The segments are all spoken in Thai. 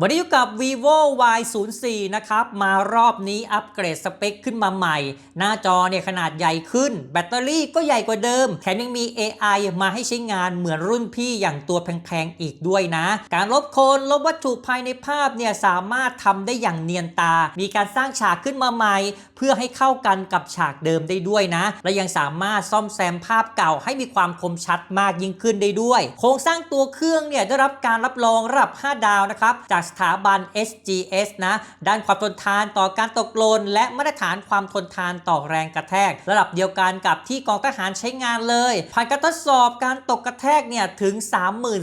วันนี้อยู่กับ vivo y 0 4นะครับ มารอบนี้อัปเกรดสเปคขึ้นมาใหม่ หน้าจอเนี่ยขนาดใหญ่ขึ้น แบตเตอรี่ก็ใหญ่กว่าเดิม แถมยังมี AI มาให้ใช้งานเหมือนรุ่นพี่อย่างตัวแพงๆ อีกด้วยนะ การลบโคนลบวัตถุภายในภาพเนี่ยสามารถทำได้อย่างเนียนตา มีการสร้างฉากขึ้นมาใหม่ เพื่อให้เข้ากันกับฉากเดิมได้ด้วยนะ และยังสามารถซ่อมแซมภาพเก่าให้มีความคมชัดมากยิ่งขึ้นได้ด้วย โครงสร้างตัวเครื่องเนี่ยได้รับการรับรองระดับ 5 ดาวนะครับจากสถาบัน SGS นะ ด้านความทนทานต่อการตกหล่นและมาตรฐานความทนทานต่อแรงกระแทก ระดับเดียวกันกับที่กองทหารใช้งานเลย ผ่านการทดสอบการตกกระแทกเนี่ยถึง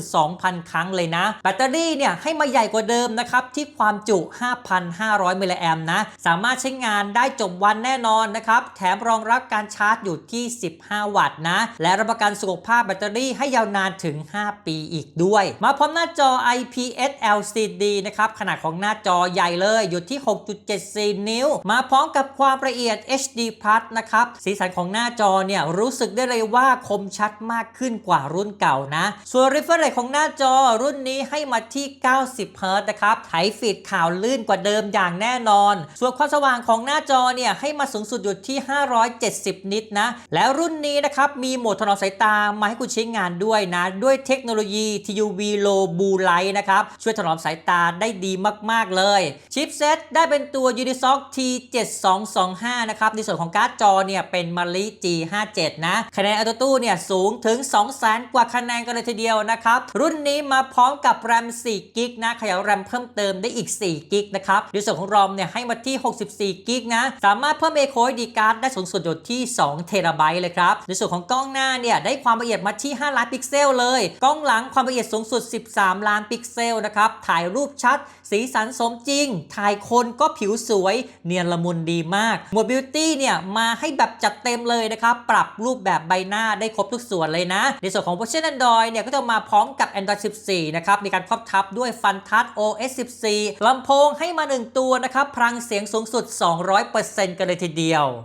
32,000 ครั้งเลยนะ แบตเตอรี่เนี่ยให้มาใหญ่กว่าเดิมนะครับที่ความจุ 5,500 มิลลิแอมนะ สามารถใช้งานได้จบวันแน่นอนนะครับ แถมรองรับการชาร์จอยู่ที่ 15 วัตต์นะ และรับประกันสุขภาพแบตเตอรี่ให้ยาวนานถึง 5 ปีอีกด้วย มาพร้อมหน้าจอ IPS LCD นะครับขนาดของหน้าจอใหญ่เลยอยู่ที่ 6.74 นิ้ว มาพร้อมกับความละเอียด HD Plus นะครับสีสันของหน้าจอเนี่ยรู้สึกได้เลยว่าคมชัดมากขึ้นกว่ารุ่นเก่านะ ส่วน refresh rate ของหน้าจอรุ่นนี้ให้มาที่ 90 Hz นะครับไถฟีดข่าวลื่นกว่าเดิมอย่างแน่นอน ส่วนความสว่างของหน้าจอเนี่ยให้มาสูงสุดอยู่ที่ 570 นิตนะ แล้วรุ่นนี้นะครับมีโหมดถนอมสายตามาให้คุณใช้งานด้วยนะ ด้วยเทคโนโลยี TUV Low Blue Light นะครับช่วยถนอมสายตาได้ดีมากๆเลย ชิปเซตได้เป็นตัว Unisoc T7225 นะครับ ในส่วนของการ์ดจอเนี่ยเป็นมาลิ G57 นะคะแนนอัตโต้เนี่ยสูงถึง 200,000 กว่าคะแนนกันเลยทีเดียวนะครับ รุ่นนี้มาพร้อมกับแรม4กิกนะ ขยายแรมเพิ่มเติมได้อีก4กิกนะครับในส่วนของรอมเนี่ยให้มาที่ 64กิกนะ สามารถเพิ่ม Echo HD card ได้สูงสุดอยู่ที่2เทราไบต์เลยครับในส่วนของกล้องหน้าเนี่ยได้ความละเอียดมาที่ 5 ล้านพิกเซลเลย กล้องหลังความละเอียดสูงสุด 13 ล้านพิกเซลนะครับถ่ายรูปชัด สีสันสมจริง ถ่ายคนก็ผิวสวย เนียนละมุนดีมากหมวดบิวตี้เนี่ยมาให้แบบจัดเต็มเลยนะครับ ปรับรูปแบบใบหน้าได้ครบทุกส่วนเลยนะ ในส่วนของเวอร์ชัน Android เนี่ยก็จะมาพร้อมกับ Android 14 นะครับ มีการครอบทับด้วย Fun t o u c OS 14ลำโพงให้มา 1 ตัวนะครับพลังเสียงสูงสุด 200%กันเลยทีเดียว